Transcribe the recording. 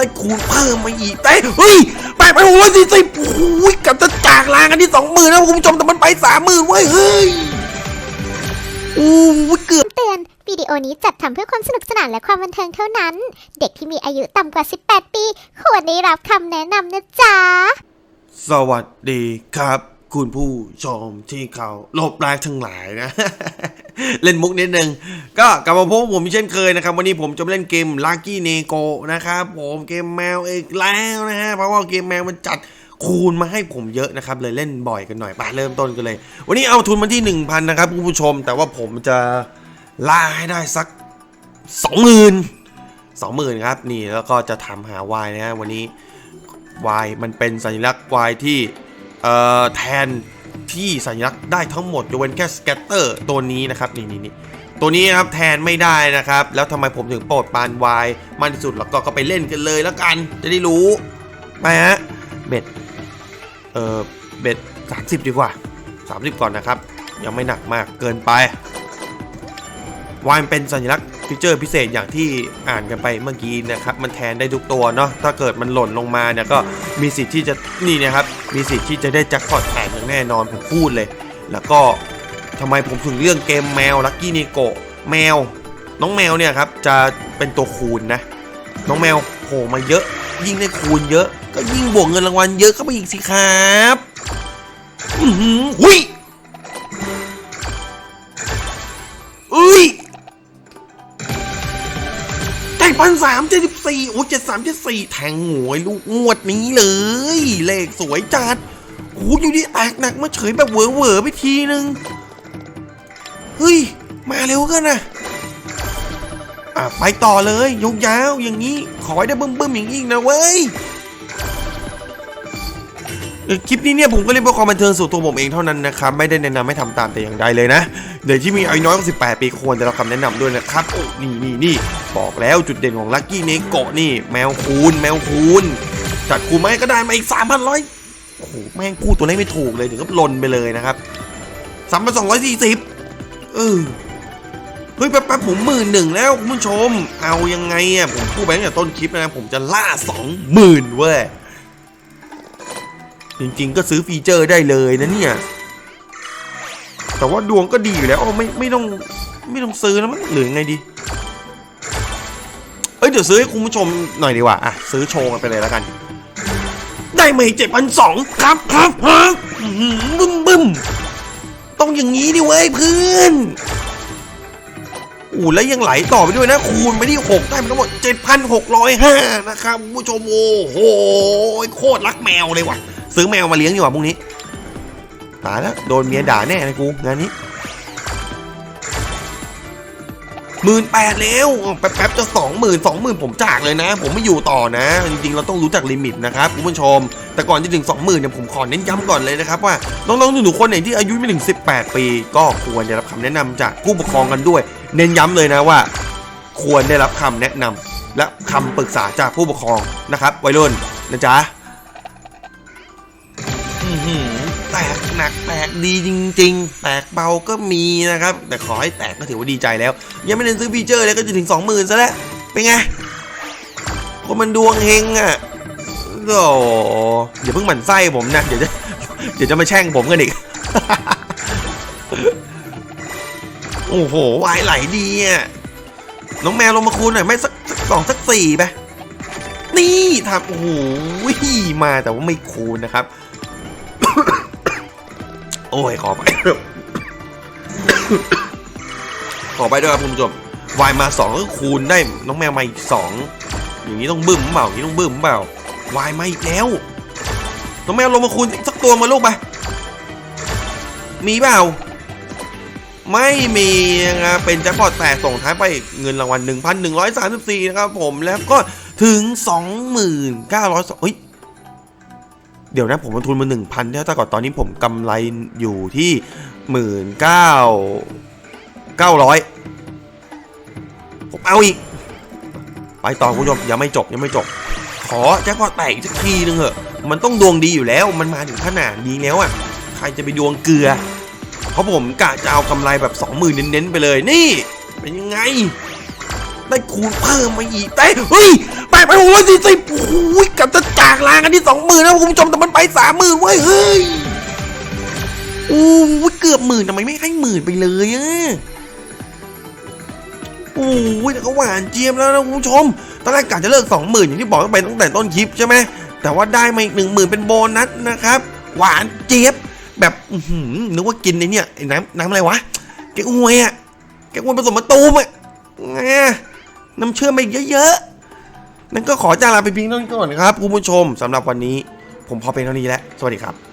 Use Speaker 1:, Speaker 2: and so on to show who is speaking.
Speaker 1: ได้คูณเพิ่มมาอีกแต่เฮ้ยแปดพันหกร้อยสี่สิบโอ้ยกับจะจากลากันที่สองหมื่นนะคุณผู้ชมแต่มันไปสามหมื่นเว้ยเฮ้ยโอ้ยเกือบ
Speaker 2: เตือนวิดีโอนี้จัดทำเพื่อความสนุกสนานและความบันเทิงเท่านั้น เด็กที่มีอายุต่ำกว่า 18 ปี ควรได้รับคำแนะนำนะจ๊ะ
Speaker 1: สวัสดีครับ คุณผู้ชมที่เขาโลบแรกทั้งหลายนะ เล่นมุกนิดนึง ก็กลับมาพบผมเช่นเคยนะครับ วันนี้ผมจะเล่นเกม Lucky n e g o นะครับผมเกมแมวอีกแล้วนะฮะเพราะว่าเกมแมวมันจัดคูณมาให้ผมเยอะนะครับ เลยเล่นบ่อยกันหน่อยไปเริ่มต้นกันเลย วันนี้เอาทุนมาที่ 1,000 นะครับคุณผู้ชม แต่ว่าผมจะล่าให้ได้สัก 20,000 20,000ครับนี่แล้วก็จะทำหาวายนะฮะวันนี้ Y มันเป็นสัญลักษณ์ Y ที่ แทนที่สัญลักษณ์ได้ทั้งหมดยกเว้นแค่สแกตเตอร์ตัวนี้นะครับนี่นี่นี่ตัวนี้นะครับแทนไม่ได้นะครับ แล้วทำไมผมถึงโปรดปาน Y มากที่สุดแล้วก็ก็ไปเล่นกันเลยแล้วกัน จะได้รู้ไปฮะเบ็ดเออเบ็ด30ดีกว่า30ก่อนนะครับ ยังไม่หนักมากเกินไปวายมันเป็นสัญลักษณ์ ฟีเจอร์พิเศษอย่างที่อ่านกันไปเมื่อกี้นะครับมันแทนได้ทุกตัวเนาะถ้าเกิดมันหล่นลงมาเนี่ยก็มีสิทธิ์ที่จะนี่นะครับมีสิทธิ์ที่จะได้แจ็คพอตแตกอย่างแน่นอนผมพูดเลย แล้วก็ทำไมผมถึงเรื่องเกมแมวลักกี้นิโกแมว น้องแมวเนี่ยครับจะเป็นตัวคูณนะ น้องแมวโผล่มาเยอะ ยิ่งได้คูณเยอะ ก็ยิ่งบวกเงินรางวัลเยอะเข้าไปอีกสิครับ อือหือหุย สามเจ็ดสี่แทงหวยลูกงวดนี้เลย เลขสวยจัดโอ้อยู่ดีแตกหนักมาเฉยแบบเวอเวอๆไปทีนึง เฮ้ย มาเร็วกันนะอะไปต่อเลยยกยาวอย่างนี้ ขอให้ได้บึ้มบึ้มๆอย่างนี้อีกนะเว้ย คลิปนี้เนี่ยผมก็เล่นเพื่อความบันเทิงส่วนตัวผมเองเท่านั้นนะครับไม่ได้แนะนำให้ทำตามแต่อย่างใดเลยนะเด็กที่มีอายุน้อยกว่า18 ปีควรจะรับคำแนะนำด้วยนะครับโอ้นี่นี่นี่บอกแล้วจุดเด่นของลัคกี้เนโกะนี่ แมวคูณแมวคูณจัดคูณมาให้ก็ได้มาอีก3,100โอ้โหแม่งพูดตัวเลขไม่ถูกเลยถึงกับลนไปเลยนะครับ3,240เออเฮ้ยแป๊บๆผมหมื่นหนึ่งแล้วคุณผู้ชม เอายังไงอะผมพูดไปตั้งแต่ต้นคลิปนะผมจะล่า20,000เว้ย จริงๆ ก็ซื้อฟีเจอร์ได้เลยนะเนี่ย แต่ว่าดวงก็ดีอยู่แล้วอ๋อไม่ไม่ต้องไม่ต้องซื้อแล้วมั้งหรือไงดี เอ้ยเดี๋ยวซื้อให้คุณผู้ชมหน่อยดีกว่าอะซื้อโชว์กันไปเลยแล้วกัน ได้มาอีกเจ็ดพันสองครับครับครับบึ้มบึ้มต้องอย่างนี้ดิเว้ยเพื่อนอู้แล้วยังไหลต่อไปด้วยนะ คูณไปที่หกได้มาทั้งหมดเจ็ดพันะครับผู้ชมโอ้โหโคตรรักแมวเลยว่ะ ซื้อแมวมาเลี้ยงดีกว่าพรุ่งนี้ตายแล้วโดนเมียด่าแน่เลยกูงานนี้หมื่นแปดแล้วแป๊บๆจะสองหมื่นสองหมื่นผมจากเลยนะ ผมไม่อยู่ต่อนะ จริงๆ เราต้องรู้จักลิมิตนะครับคุณผู้ชม แต่ก่อนจะถึงสองหมื่นเนี่ยผมขอเน้นย้ำก่อนเลยนะครับว่าน้องๆหนูๆคนไหนที่อายุไม่ถึง 18 ปี ก็ควรได้รับคำแนะนำจากผู้ปกครองกันด้วย เน้นย้ำเลยนะว่า ควรได้รับคำแนะนำและคำปรึกษาจากผู้ปกครองนะครับวัยรุ่นนะจ๊ะ แตกหนักแตกดีจริง ๆ แตกเบาก็มีนะครับ แต่ขอให้แตกก็ถือว่าดีใจแล้ว ยังไม่ได้ซื้อฟีเจอร์เลยก็จะถึง 20,000ซะแล้ว เป็นไงคนมันดวงเฮงอะโอ้อย่าเพิ่งหมั่นไส้ผมนะ เดี๋ยวจะเดี๋ยวจะมาแช่งผมกันอีก โอ้โหวายไหลดีอะน้องแมวลงมาคูณหน่อยไม่สักสักสองสักสี่ไปนี่ทำโอ้โหมาแต่ว่าไม่คูณนะครับ โอ้ยขอไป ขอไปด้วยครับคุณผู้ชมวายมาสองก็คูณได้น้องแมวมาอีกสองอย่างนี้ต้องบึ้มเปล่าอย่างนี้ต้องบึ้มเปล่าวายมาอีกแล้วน้องแมวลงมาคูณสักตัวมาลูกไปมีเปล่าไม่มีนะเป็นแจ็คพอตแต่ส่งท้ายไปเงินรางวัล 1,134 นะครับผมแล้วก็ถึง 2,900เฮ้ย เดี๋ยวนะผมลงทุนมา1,000แล้วแต่ก่อนตอนนี้ผมกำไรอยู่ที่19,900ผมเอาอีก ไปต่อคุณผู้ชมยังไม่จบยังไม่จบ ขอแจ็คพอตแตกสักทีนึงเหอะ มันต้องดวงดีอยู่แล้วมันมาถึงขนาดนี้แล้วอะ ใครจะไปดวงเกลือ เพราะผมกะจะเอากำไรแบบ20,000เน้นๆไปเลยนี่ เป็นยังไง ได้คูณเพิ่มมาอีกแต่เฮ้ย แปดพันหกร้อยสี่สิบโอ้ยกับจะจากลากันที่สองหมื่นนะคุณผู้ชมแต่มันไปสามหมื่นเว้ยเฮ้ยโอ้ยเกือบหมื่นทำไมไม่ให้หมื่นไปเลยอะโอ้ยแต่ก็หวานเจี๊ยบแล้วนะคุณผู้ชมตอนแรกกะจะเลิกสองหมื่นอย่างที่บอกไปตั้งแต่ต้นคลิปใช่ไหมแต่ว่าได้มาอีกหนึ่งหมื่นเป็นโบนัสนะครับ หวานเจี๊ยบแบบอืนึกว่ากินในเนี่ยน้ำน้ำอะไรวะแกงวยอะแกงวยผสมมะตูมอะน้ำเชื่อมไปเยอะๆ นั่นก็ขอจาลาไปเพียงเท่านี้ก่อนครับคุณผู้ชมสำหรับวันนี้ ผมพอเป็นเท่านี้แล้วสวัสดีครับ